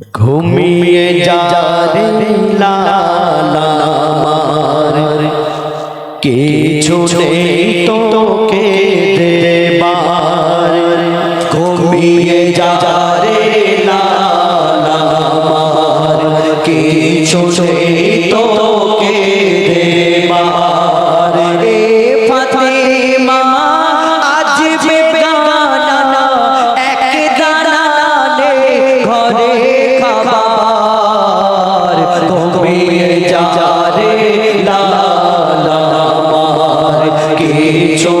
ঘুমিয়ে যা লালামার কিছু নেই তোকে দেবার। ঘুমিয়ে যা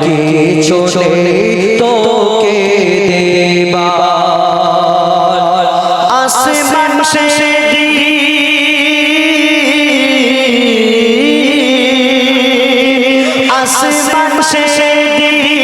কিছু নেই তোকে দেবার। আসমান সে আসমান সে দিন